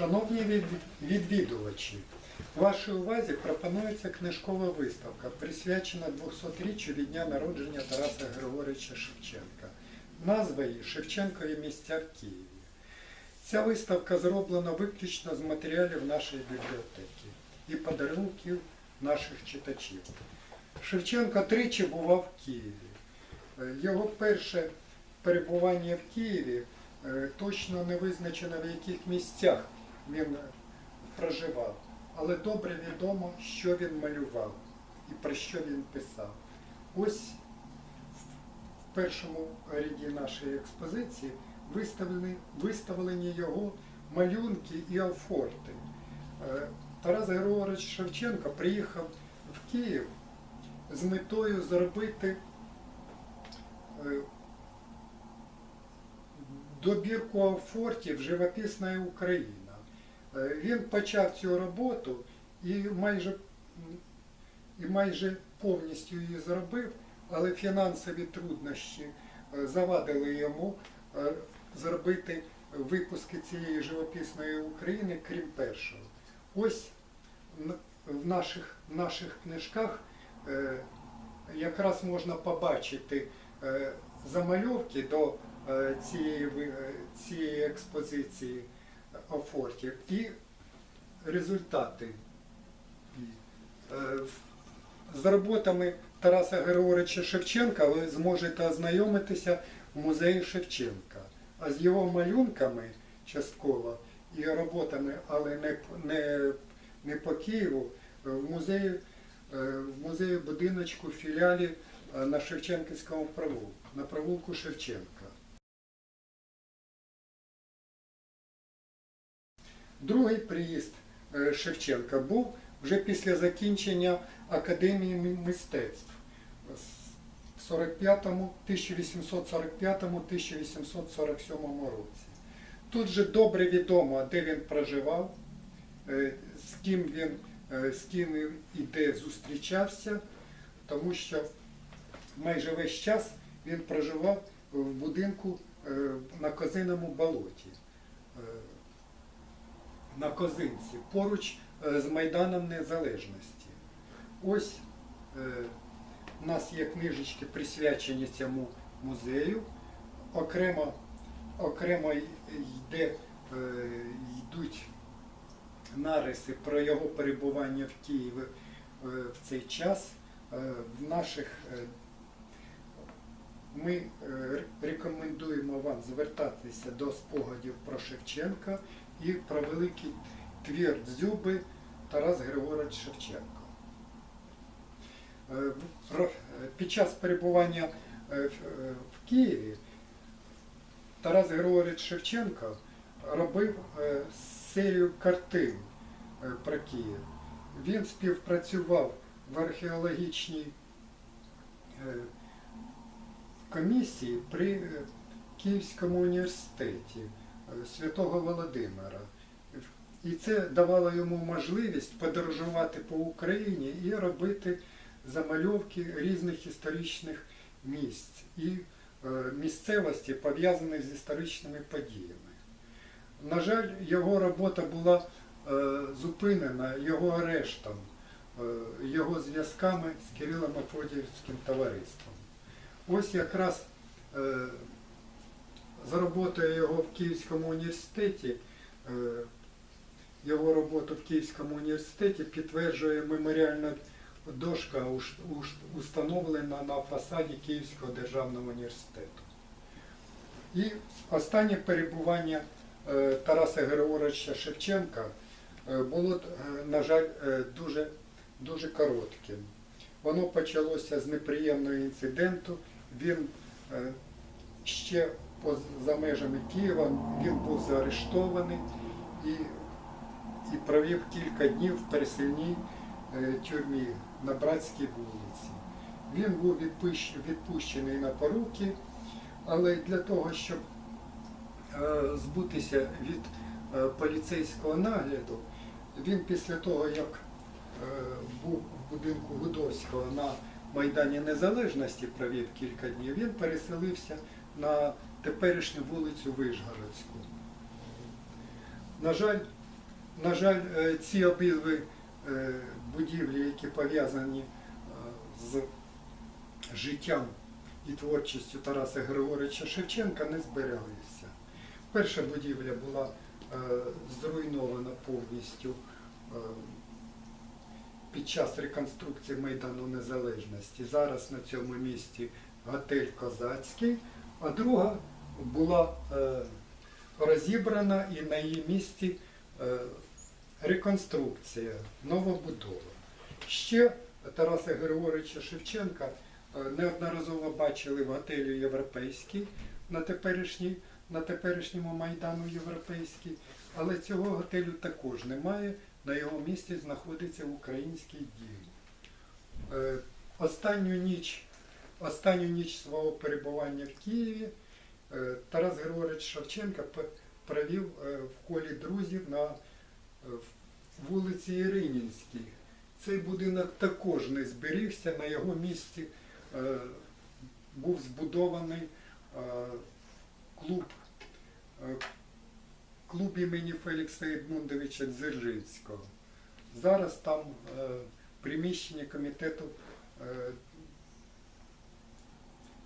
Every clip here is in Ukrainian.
Шановні відвідувачі, вашій увазі пропонується книжкова виставка, присвячена 200-річчю від дня народження Тараса Григоровича Шевченка. Назва її Шевченкові місця в Києві. Ця виставка зроблена виключно з матеріалів нашої бібліотеки і подарунків наших читачів. Шевченко тричі бував в Києві. Е, Його перше перебування в Києві е, точно не визначено в яких місцях він проживав, але добре відомо, що він малював і про що він писав. Ось в першому ряді нашої експозиції виставлені, виставлені його малюнки і афорти. Е, Тарас Григорович Шевченко приїхав в Київ з метою зробити е, добірку афортів Живописна Україна. Е, Він почав цю роботу і майже, і майже повністю її зробив, але фінансові труднощі е, завадили йому е, зробити випуски цієї живописної України, крім першого. Ось в наших, наших книжках якраз можна побачити замальовки до цієї, цієї експозиції афортів і результати. Е, З роботами Тараса Григоровича Шевченка ви зможете ознайомитися в музеї Шевченка. А з його малюнками частково і роботами, але не, не, не по Києву, в музеї, е, в музеї будиночку філіалі е, на Шевченківському провулку, на провулку Шевченка. Другий приїзд е, Шевченка був вже після закінчення Академії мистецтв в 1845-1847 році. Тут же добре відомо, де він проживав, е, з ким він, е, з ким і де зустрічався, тому що майже весь час він проживав в будинку на Козиному болоті. На Козинці, поруч е, з Майданом Незалежності. Ось е, у нас є книжечки, присвячені цьому музею. Окремо, окремо йде, е, йдуть нариси про його перебування в Києві в цей час. В наших ми рекомендуємо вам звертатися до спогадів про Шевченка і про великий твір Дзюби Тарас Григорович Шевченко. Е, в- Під час перебування е, в е, Києві Тарас Григорович Шевченко робив серію картин про Київ. Він співпрацював в археологічній комісії при Київському університеті Святого Володимира. І це давало йому можливість подорожувати по Україні і робити замальовки різних історичних місць і е, місцевості, пов'язаних з історичними подіями. На жаль, його робота була е, зупинена його арештом, е, його зв'язками з Кирилом Афодіївським товариством. Ось якраз за роботою його в Київському університеті, е, його роботу в Київському університеті підтверджує меморіальна дошка, установлена на фасаді Київського державного університету. І останнє перебування е, Тараса Григоровича Шевченка е, було, на жаль, дуже, дуже коротким. Воно почалося з неприємного інциденту. Він ще поза межами Києва він був заарештований і, і провів кілька днів в пересильній е, тюрмі на Братській вулиці. Він був відпущений на поруки, але для того, щоб е, збутися від е, поліцейського нагляду, він після того, як був в будинку Гудовського на Майдані Незалежності провів кілька днів, він переселився на теперішню вулицю Вишгородську. На жаль, На жаль, е, ці обидві е, будівлі, які пов'язані е, з життям і творчістю Тараса Григоровича Шевченка, не збереглися. Перша будівля була зруйнована повністю під час реконструкції Майдану Незалежності. Зараз на цьому місці готель Козацький, а друга була е, розібрана і на її місці е, реконструкція, новобудова. Ще Тараса Григоровича Шевченка е, неодноразово бачили в готелі Європейський на, теперішній, на теперішньому Майдану Європейський, але цього готелю також немає. На його місці знаходиться український дім. Останню ніч, останню ніч свого перебування в Києві е, Тарас Григорович Шевченко провів е, в колі друзів на е, вулиці Іринінській. Цей будинок також не зберігся. На його місці був збудований клуб, клуб імені Фелікса Едмундовича Дзержинського. Зараз там приміщення комітету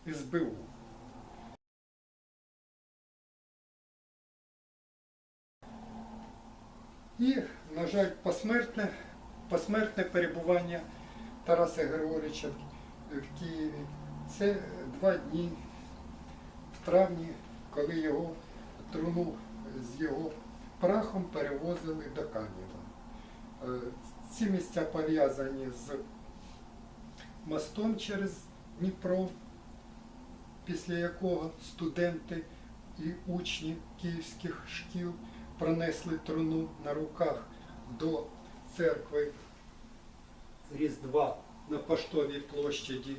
СБУ. І, на жаль, посмертне, посмертне перебування Тараса Григоровича в- Києві. Це два дні в травні, коли його труну з його прахом перевозили до Канєва. Е, Ці місця пов'язані з мостом через Дніпро, після якого студенти і учні київських шкіл пронесли труну на руках до церкви Різдва на Поштовій площаді,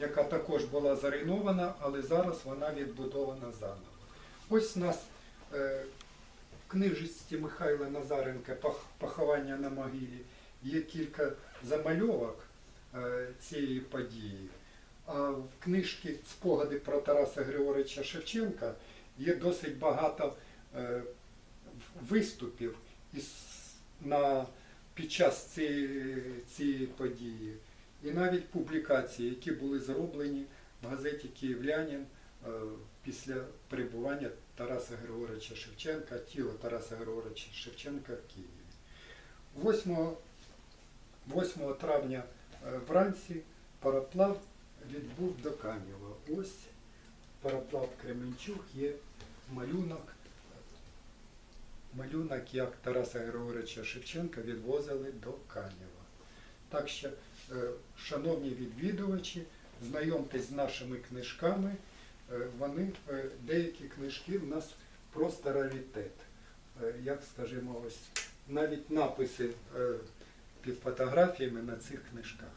яка також була зруйнована, але зараз вона відбудована заново. Ось у нас е, в книжці Михайла Назаренка «Пох- Поховання на могилі є кілька замальовок е, цієї події. В книжці Спогади про Тараса Григоровича Шевченка є досить багато е, виступів під час цієї, події. І навіть публікації, які були зроблені в газеті Київлянин е, після перебування Тараса Григоровича Шевченка, тіла Тараса Григоровича Шевченка в Києві. 8, 8 травня е, вранці пароплав відбув до Канєва. Ось пароплав Кременчук є малюнок, малюнок, як Тараса Григоровича Шевченка відвозили до Канєва. Так що, е, шановні відвідувачі, знайомтесь з нашими книжками. Е, Вони, е, деякі книжки в нас просто раритет. Як скажімо, ось навіть написи під фотографіями на цих книжках.